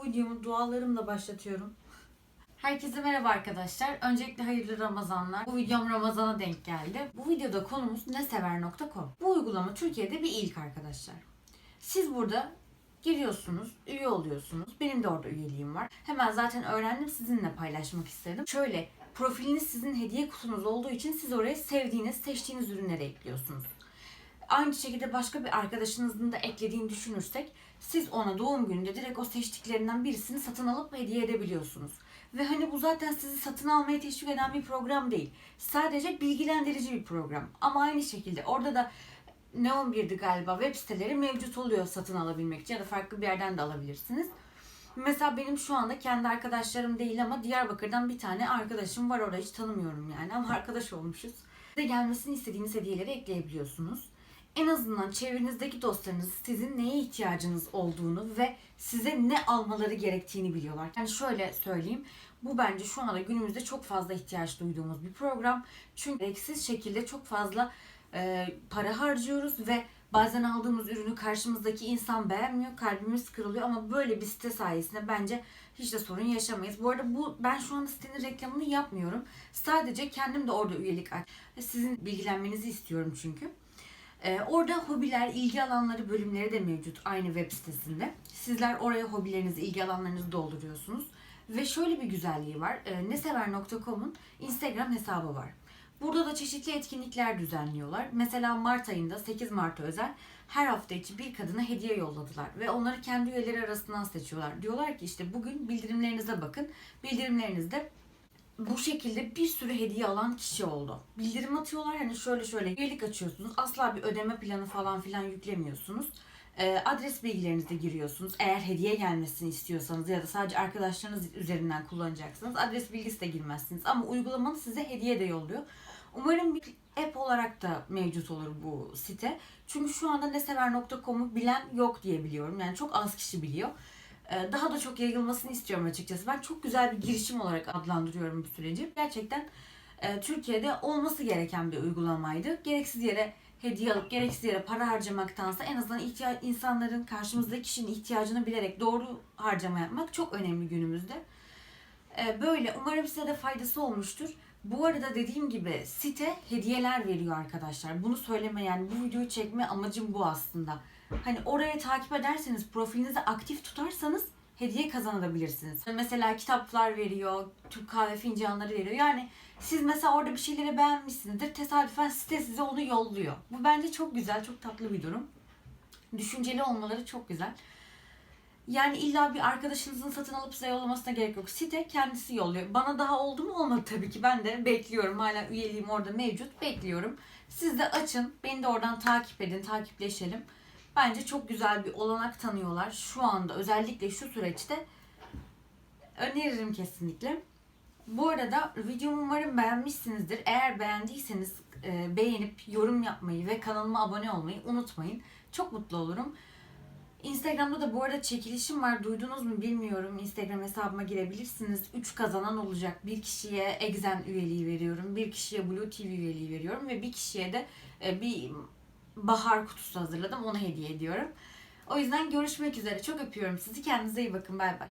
Bu videomu dualarımla başlatıyorum. Herkese merhaba arkadaşlar. Öncelikle hayırlı Ramazanlar. Bu videom Ramazan'a denk geldi. Bu videoda konumuz nesever.com. Bu uygulama Türkiye'de bir ilk arkadaşlar. Siz burada giriyorsunuz, üye oluyorsunuz. Benim de orada üyeliğim var. Hemen zaten öğrendim sizinle paylaşmak istedim. Şöyle profiliniz sizin hediye kutunuz olduğu için siz oraya sevdiğiniz, seçtiğiniz ürünleri ekliyorsunuz. Aynı şekilde başka bir arkadaşınızın da eklediğini düşünürsek siz ona doğum gününde direkt o seçtiklerinden birisini satın alıp hediye edebiliyorsunuz. Ve hani bu zaten sizi satın almaya teşvik eden bir program değil. Sadece bilgilendirici bir program. Ama aynı şekilde orada da Neon 1'di galiba web siteleri mevcut oluyor satın alabilmek için ya da farklı bir yerden de alabilirsiniz. Mesela benim şu anda kendi arkadaşlarım değil ama Diyarbakır'dan bir tane arkadaşım var orada hiç tanımıyorum yani ama arkadaş olmuşuz. De gelmesini istediğiniz hediyeleri ekleyebiliyorsunuz. En azından çevrenizdeki dostlarınız sizin neye ihtiyacınız olduğunu ve size ne almaları gerektiğini biliyorlar. Yani şöyle söyleyeyim. Bu bence şu anda günümüzde çok fazla ihtiyaç duyduğumuz bir program. Çünkü gereksiz şekilde çok fazla e, para harcıyoruz ve bazen aldığımız ürünü karşımızdaki insan beğenmiyor, kalbimiz kırılıyor ama böyle bir site sayesinde bence hiç de sorun yaşamayız. Bu arada bu ben şu anda sitenin reklamını yapmıyorum. Sadece kendim de orada üyelik aç. Sizin bilgilenmenizi istiyorum çünkü. Ee, orada hobiler, ilgi alanları bölümleri de mevcut aynı web sitesinde. Sizler oraya hobilerinizi, ilgi alanlarınızı dolduruyorsunuz. Ve şöyle bir güzelliği var. E, nesever.com'un Instagram hesabı var. Burada da çeşitli etkinlikler düzenliyorlar. Mesela Mart ayında 8 Mart'a özel her hafta içi bir kadına hediye yolladılar ve onları kendi üyeleri arasından seçiyorlar. Diyorlar ki işte bugün bildirimlerinize bakın. Bildirimlerinizde bu şekilde bir sürü hediye alan kişi oldu. Bildirim atıyorlar hani şöyle şöyle üyelik açıyorsunuz. Asla bir ödeme planı falan filan yüklemiyorsunuz. Ee, adres bilgilerinizi giriyorsunuz. Eğer hediye gelmesini istiyorsanız ya da sadece arkadaşlarınız üzerinden kullanacaksınız. Adres bilgisi de girmezsiniz. Ama uygulamanın size hediye de yolluyor. Umarım bir app olarak da mevcut olur bu site. Çünkü şu anda nesever.com'u bilen yok diye biliyorum. Yani çok az kişi biliyor. Ee, Daha da çok yayılmasını istiyorum açıkçası. Ben çok güzel bir girişim olarak adlandırıyorum bu süreci. Gerçekten e, Türkiye'de olması gereken bir uygulamaydı. Gereksiz yere hediye alıp gereksiz yere para harcamaktansa en azından ihtiya- insanların karşımızdaki kişinin ihtiyacını bilerek doğru harcama yapmak çok önemli günümüzde. Ee, Böyle umarım size de faydası olmuştur. Bu arada dediğim gibi site hediyeler veriyor arkadaşlar. Bunu söyleme yani bu videoyu çekme amacım bu aslında. Hani oraya takip ederseniz profilinizi aktif tutarsanız hediye kazanabilirsiniz. Mesela kitaplar veriyor, Türk kahve fincanları veriyor. Yani siz mesela orada bir şeyleri beğenmişsinizdir. Tesadüfen site size onu yolluyor. Bu bence çok güzel, çok tatlı bir durum. Düşünceli olmaları çok güzel. Yani illa bir arkadaşınızın satın alıp size yollamasına gerek yok. Site kendisi yolluyor. Bana daha oldu mu olmadı tabii ki. Ben de bekliyorum. Hala üyeliğim orada mevcut. Bekliyorum. Siz de açın. Beni de oradan takip edin. Takipleşelim. Bence çok güzel bir olanak tanıyorlar. Şu anda özellikle şu süreçte öneririm kesinlikle. Bu arada videomu umarım beğenmişsinizdir. Eğer beğendiyseniz e, beğenip yorum yapmayı ve kanalıma abone olmayı unutmayın. Çok mutlu olurum. Instagram'da da bu arada çekilişim var. Duydunuz mu bilmiyorum. Instagram hesabıma girebilirsiniz. 3 kazanan olacak. Bir kişiye Exen üyeliği veriyorum. Bir kişiye Blue TV üyeliği veriyorum. Ve bir kişiye de e, bir bahar kutusu hazırladım. Onu hediye ediyorum. O yüzden görüşmek üzere. Çok öpüyorum sizi. Kendinize iyi bakın. Bay bay.